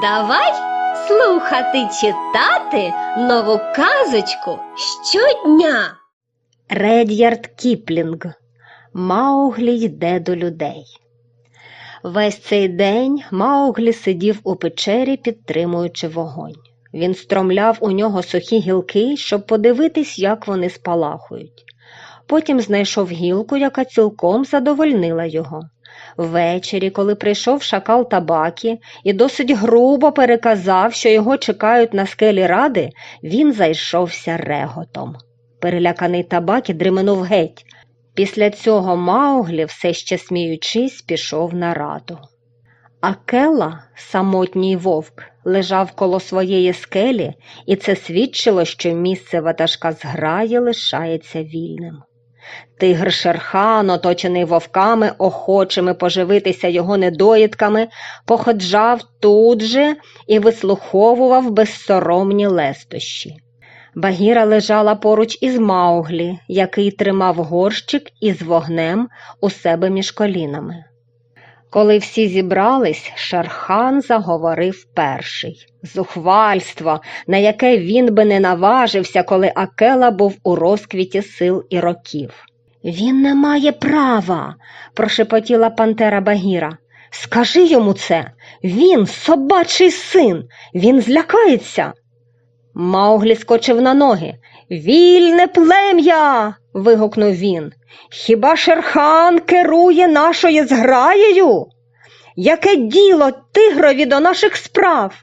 Давай слухати читати нову казочку щодня. Ред'ярд Кіплінг Мауглі йде до людей. Весь цей день Мауглі сидів у печері, підтримуючи вогонь. Він стромляв у нього сухі гілки, щоб подивитись, як вони спалахують. Потім знайшов гілку, яка цілком задовольнила його. Ввечері, коли прийшов шакал табакі і досить грубо переказав, що його чекають на скелі ради, він зайшовся реготом. Переляканий табакі дременув геть. Після цього Мауглі, все ще сміючись, пішов на раду. А Келла, самотній вовк, лежав коло своєї скелі, і це свідчило, що місце ватажка зграї лишається вільним. Тигр Шерхан, оточений вовками, охочими поживитися його недоїдками, походжав тут же і вислуховував безсоромні лестощі. Багіра лежала поруч із Мауглі, який тримав горщик із вогнем у себе між колінами. Коли всі зібрались, Шерхан заговорив перший. Зухвальство, на яке він би не наважився, коли Акела був у розквіті сил і років. Він не має права, прошепотіла пантера Багіра. Скажи йому це. Він собачий син, він злякається. Мауглі скочив на ноги. Вільне плем'я. Вигукнув він. Хіба Шерхан керує нашою зграєю? Яке діло тигрові до наших справ?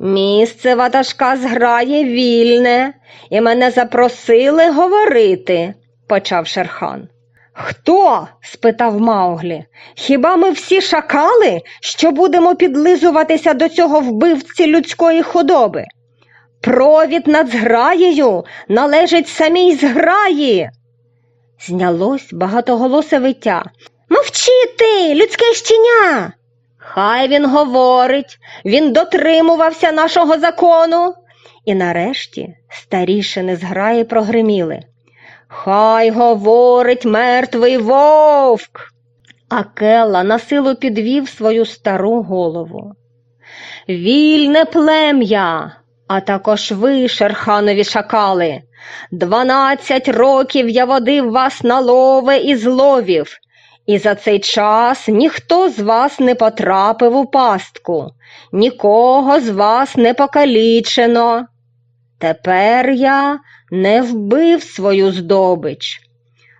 Місце ватажка зграє вільне, і мене запросили говорити, почав Шерхан. Хто? спитав Мауглі. Хіба ми всі шакали, що будемо підлизуватися до цього вбивці людської худоби? Провід над зграєю належить самій зграї. Знялось багатоголосе виття. Мовчи ти, людське щеня. Хай він говорить, він дотримувався нашого закону. І нарешті старішини зграї прогриміли. Хай говорить мертвий вовк. А Келла на силу підвів свою стару голову. Вільне плем'я, а також ви, шерханові шакали. Дванадцять років я водив вас на лове і зловів, і за цей час ніхто з вас не потрапив у пастку, нікого з вас не покалічено. Тепер я не вбив свою здобич.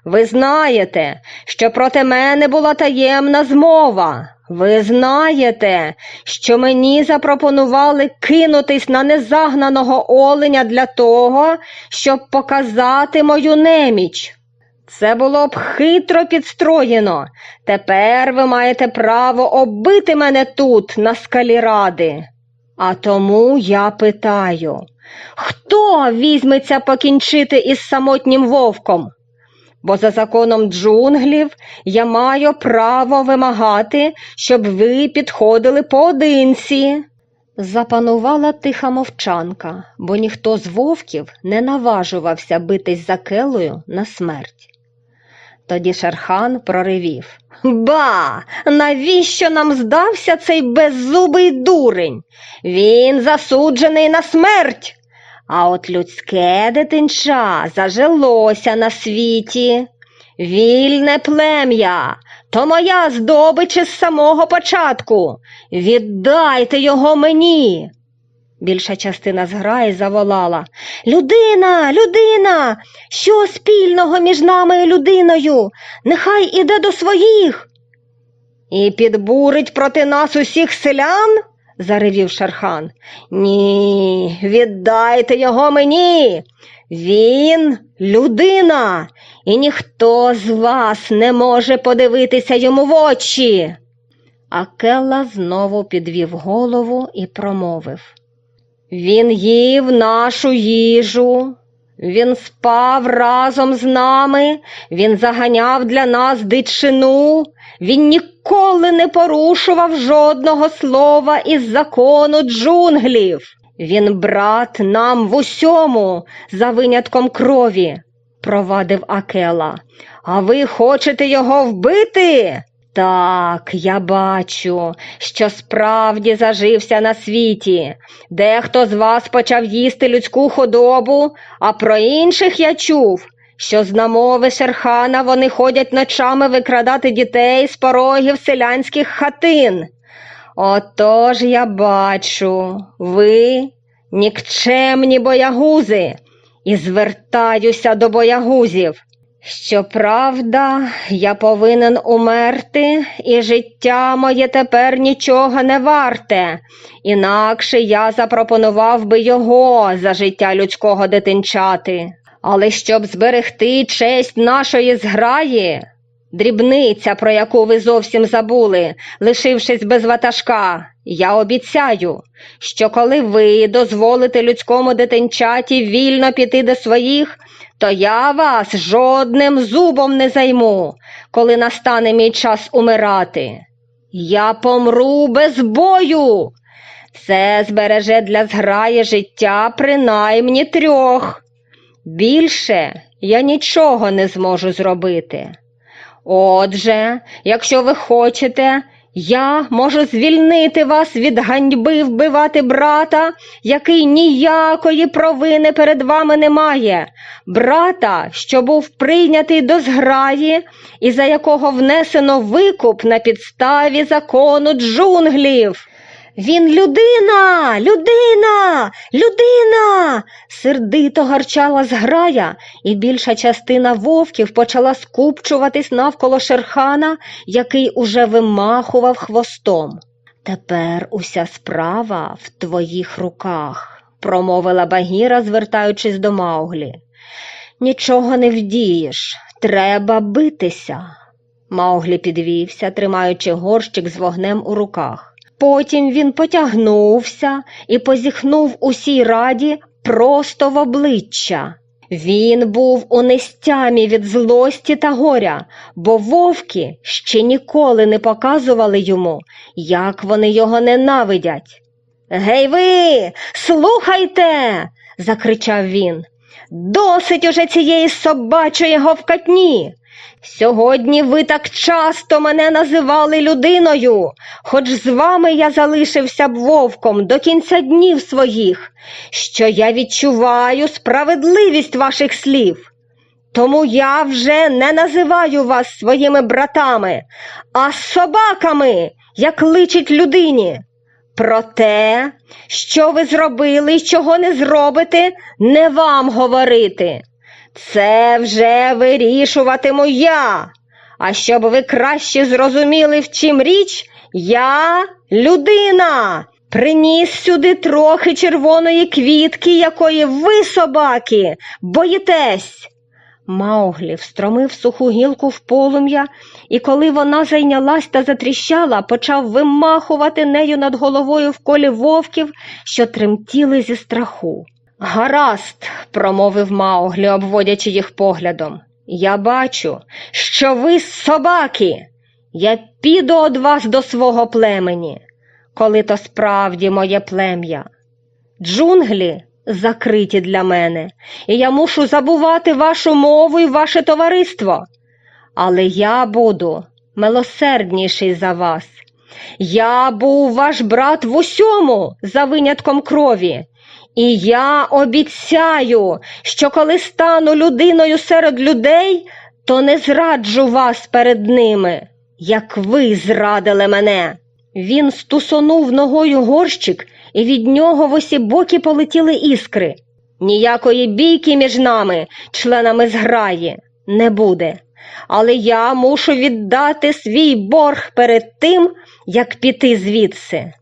Ви знаєте, що проти мене була таємна змова. Ви знаєте, що мені запропонували кинутись на незагнаного оленя для того, щоб показати мою неміч. Це було б хитро підстроєно. Тепер ви маєте право оббити мене тут, на скалі ради. А тому я питаю, хто візьметься покінчити із самотнім вовком? Бо за законом джунглів я маю право вимагати, щоб ви підходили поодинці. Запанувала тиха мовчанка, бо ніхто з вовків не наважувався битись за келою на смерть. Тоді Шерхан проривів. Ба, навіщо нам здався цей беззубий дурень? Він засуджений на смерть. А от людське дитинча зажилося на світі. Вільне плем'я, то моя здобич із самого початку. Віддайте його мені. Більша частина зграї заволала Людина, людина, що спільного між нами і людиною? Нехай іде до своїх. І підбурить проти нас усіх селян? Заревів Шерхан. Ні, віддайте його мені. Він людина, і ніхто з вас не може подивитися йому в очі. Акелла знову підвів голову і промовив. Він їв нашу їжу, він спав разом з нами, він заганяв для нас дичину, він ніколи не порушував жодного слова із закону джунглів. Він брат нам в усьому, за винятком крові, провадив Акела. А ви хочете його вбити? Так, я бачу, що справді зажився на світі. Дехто з вас почав їсти людську худобу, а про інших я чув, що з намови Шерхана вони ходять ночами викрадати дітей з порогів селянських хатин. Отож я бачу, ви нікчемні боягузи, і звертаюся до боягузів. Щоправда, я повинен умерти, і життя моє тепер нічого не варте, інакше я запропонував би його за життя людського дитинчати. Але щоб зберегти честь нашої зграї, дрібниця, про яку ви зовсім забули, лишившись без ватажка, я обіцяю, що коли ви дозволите людському дитинчаті вільно піти до своїх, то я вас жодним зубом не займу, коли настане мій час умирати. Я помру без бою. Це збереже для зграї життя принаймні трьох. Більше я нічого не зможу зробити. Отже, якщо ви хочете, я можу звільнити вас від ганьби вбивати брата, який ніякої провини перед вами не має, брата, що був прийнятий до зграї, і за якого внесено викуп на підставі закону джунглів. Він людина, людина, людина. сердито гарчала зграя, і більша частина вовків почала скупчуватись навколо шерхана, який уже вимахував хвостом. Тепер уся справа в твоїх руках, промовила Багіра, звертаючись до Мауглі. Нічого не вдієш, треба битися. Мауглі підвівся, тримаючи горщик з вогнем у руках. Потім він потягнувся і позіхнув усій раді просто в обличчя. Він був у нестямі від злості та горя, бо вовки ще ніколи не показували йому, як вони його ненавидять. Гей ви, слухайте, закричав він. Досить уже цієї собачої говкатні. Сьогодні ви так часто мене називали людиною, хоч з вами я залишився б вовком до кінця днів своїх, що я відчуваю справедливість ваших слів. Тому я вже не називаю вас своїми братами, а собаками, як личить людині. Про те, що ви зробили і чого не зробите, не вам говорити. Це вже вирішуватиму я. А щоб ви краще зрозуміли, в чим річ, я людина. Приніс сюди трохи червоної квітки, якої ви, собаки, боїтесь. Мауглі встромив суху гілку в полум'я, і коли вона зайнялась та затріщала, почав вимахувати нею над головою в колі вовків, що тремтіли зі страху. Гаразд, промовив Мауглі, обводячи їх поглядом. Я бачу, що ви собаки. Я піду од вас до свого племені, коли то справді моє плем'я. Джунглі закриті для мене, і я мушу забувати вашу мову і ваше товариство. Але я буду милосердніший за вас. Я був ваш брат в усьому, за винятком крові. І я обіцяю, що коли стану людиною серед людей, то не зраджу вас перед ними, як ви зрадили мене. Він стусонув ногою горщик, і від нього в усі боки полетіли іскри. Ніякої бійки між нами, членами зграї, не буде. Але я мушу віддати свій борг перед тим, як піти звідси.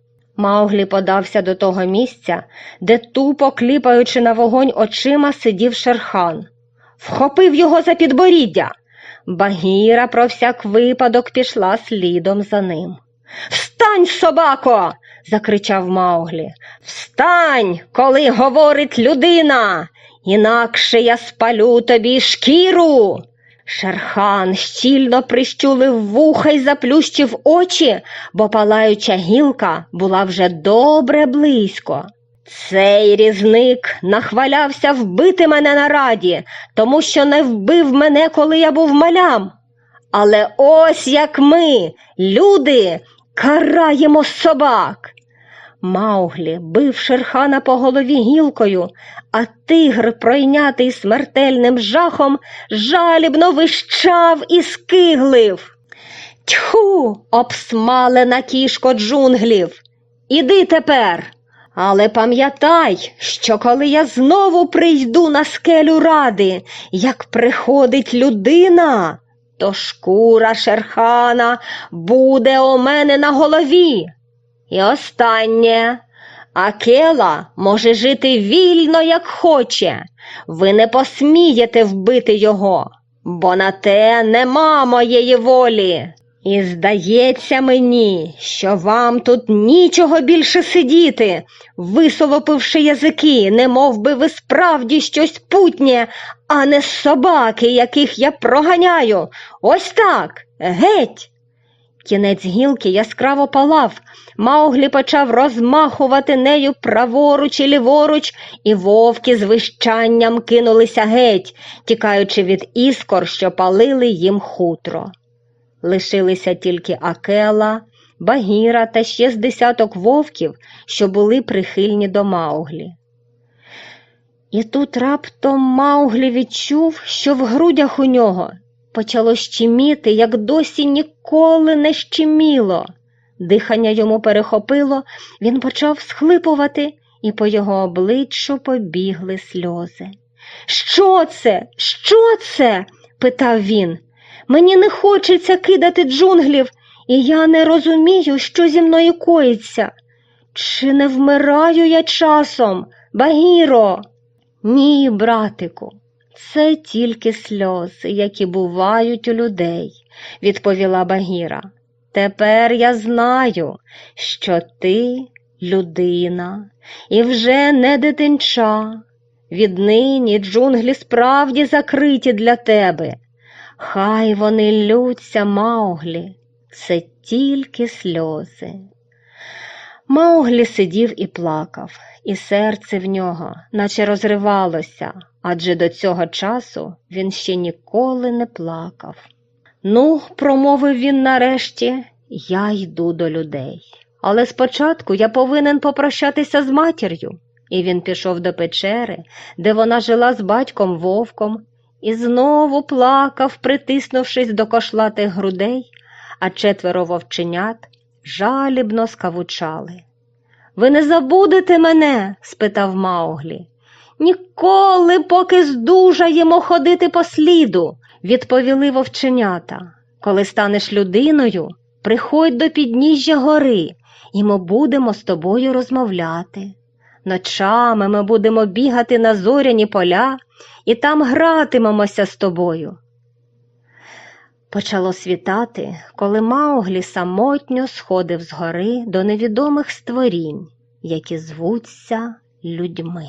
Мауглі подався до того місця, де, тупо кліпаючи на вогонь очима, сидів шерхан. Вхопив його за підборіддя. Багіра про всяк випадок пішла слідом за ним. Встань, собако. закричав Мауглі. Встань, коли говорить людина, інакше я спалю тобі шкіру. Шерхан щільно прищулив вуха й заплющив очі, бо палаюча гілка була вже добре близько. Цей різник нахвалявся вбити мене на раді, тому що не вбив мене, коли я був малям. Але ось як ми, люди, караємо собак. Мауглі бив Шерхана по голові гілкою, а тигр, пройнятий смертельним жахом, жалібно вищав і скиглив. Тьху, обсмалена кішко джунглів. Іди тепер. Але пам'ятай, що коли я знову прийду на скелю ради, як приходить людина, то шкура шерхана буде у мене на голові. І останнє. Акела може жити вільно, як хоче. Ви не посмієте вбити його, бо на те нема моєї волі. І здається мені, що вам тут нічого більше сидіти, висолопивши язики, не мов би ви справді щось путнє, а не собаки, яких я проганяю. Ось так, геть. Кінець гілки яскраво палав, Мауглі почав розмахувати нею праворуч і ліворуч, і вовки з вищанням кинулися геть, тікаючи від іскор, що палили їм хутро. Лишилися тільки Акела, Багіра та ще з десяток вовків, що були прихильні до Мауглі. І тут раптом Мауглі відчув, що в грудях у нього почало щеміти, як досі ніколи не щеміло. Дихання йому перехопило, він почав схлипувати, і по його обличчю побігли сльози. Що це? Що це? питав він. Мені не хочеться кидати джунглів, і я не розумію, що зі мною коїться. Чи не вмираю я часом, Багіро? Ні, братику, це тільки сльози, які бувають у людей, відповіла Багіра. Тепер я знаю, що ти людина і вже не дитинча. Віднині джунглі справді закриті для тебе. Хай вони лються, Мауглі, це тільки сльози. Мауглі сидів і плакав, і серце в нього, наче розривалося, адже до цього часу він ще ніколи не плакав. Ну, промовив він нарешті, я йду до людей. Але спочатку я повинен попрощатися з матір'ю. І він пішов до печери, де вона жила з батьком вовком, і знову плакав, притиснувшись до кошлатих грудей, а четверо вовченят жалібно скавучали. Ви не забудете мене? спитав Мауглі. Ніколи, поки здужаємо ходити по сліду, відповіли вовченята. Коли станеш людиною, приходь до підніжжя гори, і ми будемо з тобою розмовляти. Ночами ми будемо бігати на зоряні поля і там гратимемося з тобою. Почало світати, коли Мауглі самотньо сходив з гори до невідомих створінь, які звуться людьми.